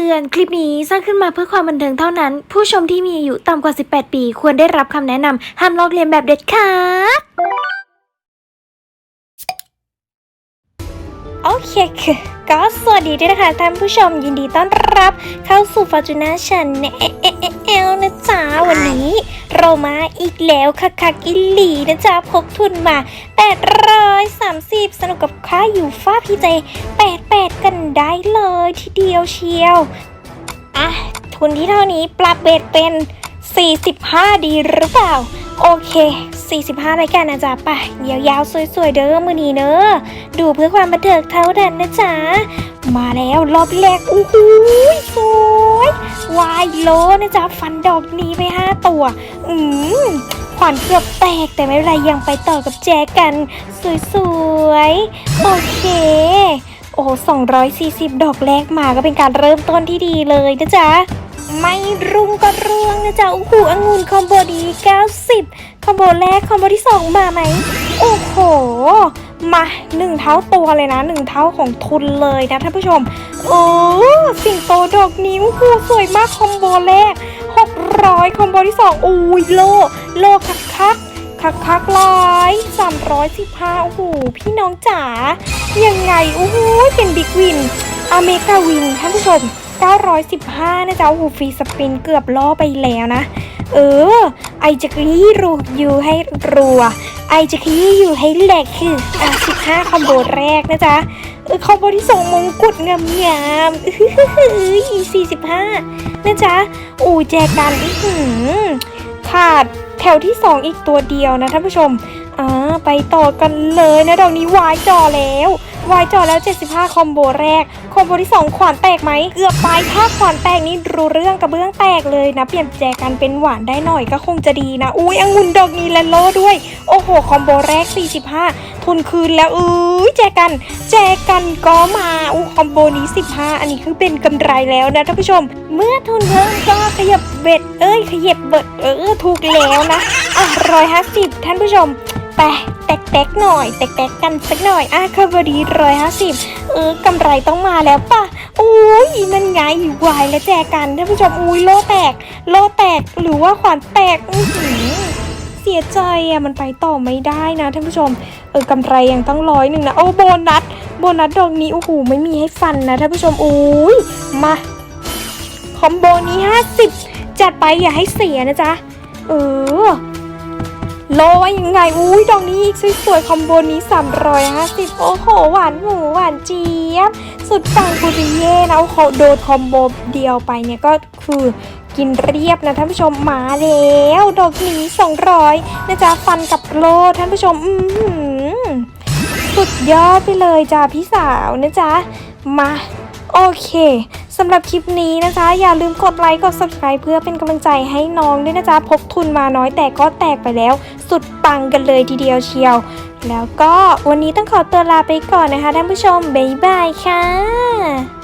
ือน คลิปนี้สร้างขึ้นมาเพื่อความบันเทิงเท่านั้น ผู้ชมที่มีอายุต่ำกว่า 18 ปี ควรได้รับคำแนะนำห้ามลอกเลียนแบบเด็ดขาดโอเคค่ะก็สวัสดีด้วยนะคะท่านผู้ชมยินดีต้อนรับเข้าสู่ Fortuna Channel นะจ๊ะวันนี้ เรามาอีกแล้วค่ะค่ะกิลลีนะจ๊ะพกทุนมา 830 สนุกกับค่าอยู่ฟ้าพี่เจ 88 กันได้เลยทีเดียวเชียว อะ ทุนที่เท่านี้ปรับเบสเป็น 45 ดีหรือเปล่า โอเค 45รายการนะจ๊ะไปยาวๆ สวยๆ เด้อมือนีเนอะดูเพื่อความบันเทิงเท่านั้นนะจ๊ะ มาแล้วรอบแรกโอ้โหสวยวายโลนะจ๊ะฟันดอกนี้ไป5ตัว อืมขวัญเกือบแตกแต่ไม่เป็นไรยังไปต่อกับแจกัน สวยๆ โอเคโอ้240ดอกแรกมาก็เป็นการเริ่มต้นที่ดีเลยนะจ๊ะ ไม่รุ่งก็ร่วงนะจ๊ะโอ้โหองุ่นคอมโบดี 90 คอมโบแรก คอมโบที่ 2 มาไหม เท่าตัวเลยนะหนึ่งเท่าของทุนเลยนะท่านผู้ชม โอ้สิงโตดอกนิ้วคู่สวยมากคอมโบแรก 600 คอมโบที่ 2อุ้ยโล โลคักคักคักคักๆร้อย315โอ้โหพี่น้องจ๋ายังไงโอ้โหเป็นบิ๊กวิน อเมกาวินท่านผู้ชม 915 นะจ๊ะโอ้โหฟรีสปินเกือบล่อไปแล้วนะ เออ ไอจะขยี้รูอยู่ให้รัว ไอจะขยี้อยู่ให้แหลกคืออะสิบห้าคอมโบแรกนะจ๊ะเออคอมโบที่สองมงกุฎงามงามๆอื้อหือหือ45นะจ๊ะอูแจกันอื้อหือขาดแถวที่สองอีกตัวเดียวนะท่านผู้ชม ไปต่อกันเลยนะดอกนี้วายจอแล้ววายจอแล้ว 75 คอมโบแรก คอมโบที่ 2 ขวานแตกไหมเกือบไปถ้าขวานแตกนี่รู้เรื่องกระเบื้องแตกเลยนะ เปลี่ยนแจกันเป็นหวานได้หน่อยก็คงจะดีนะ อุ้ยองุ่นดอกนี้และโลด้วย โอ้โห คอมโบแรก 45 ทุนคืนแล้วเอ้ยแจกัน แจกันก็มาอู้คอมโบนี้ 15 อันนี้คือเป็นกำไรแล้วนะท่านผู้ชม เมื่อทุนเพิ่มก็ขยับเบ็ด เอ้ยขยับเบ็ดเออถูกแล้วนะอะร้อยห้าสิบท่านผู้ชมไป แตกๆหน่อยแตกๆกันสักหน่อยอะคาบดีร้อยห้าสิบเออกำไรต้องมาแล้วป่ะโอ้ยนั่นไงวายและแจกันท่านผู้ชมอุ้ยโลแตก โลแตกหรือว่าขวานแตกอื้อเสียใจอะมันไปต่อไม่ได้นะท่านผู้ชมเออกำไรยังต้องร้อยหนึ่งนะโอ้โบนัสโบนัสดอกนี้โอ้โหไม่มีให้ฟันนะท่านผู้ชมอุ้ยมาคอมโบนี้ห้าสิบจัดไปอย่าให้เสียนะจ๊ะเออ โลว่ายังไง อุ้ยดอกนี้อีกสวยๆ คอมโบนี้ 350 โอ้โห หวานหมูหวานเจี๊ยบ สุดปังกุริเย่นะโอ้โหโดนคอมโบเดียวไปเนี่ยก็คือกินเรียบนะท่านผู้ชมมาแล้ว ดอกนี้ 200 นะจ๊ะ ฟันกับโลท่านผู้ชม อืสุดยอดไปเลยจ้าพี่สาวนะจ๊ะ มา โอเคำหรับคลิปนี้นะจ๊ะอย่าลืมกดไลค์กด subscribe เพื่อเป็นกำลังใจให้น้องด้วยนะจ๊ะพกทุนมาน้อยแต่ก็แตกไปแล้ว สุดปังกันเลยทีเดียวเชียว แล้วก็วันนี้ต้องขอตัวลาไปก่อนนะคะท่านผู้ชมบ๊ายบายค่ะ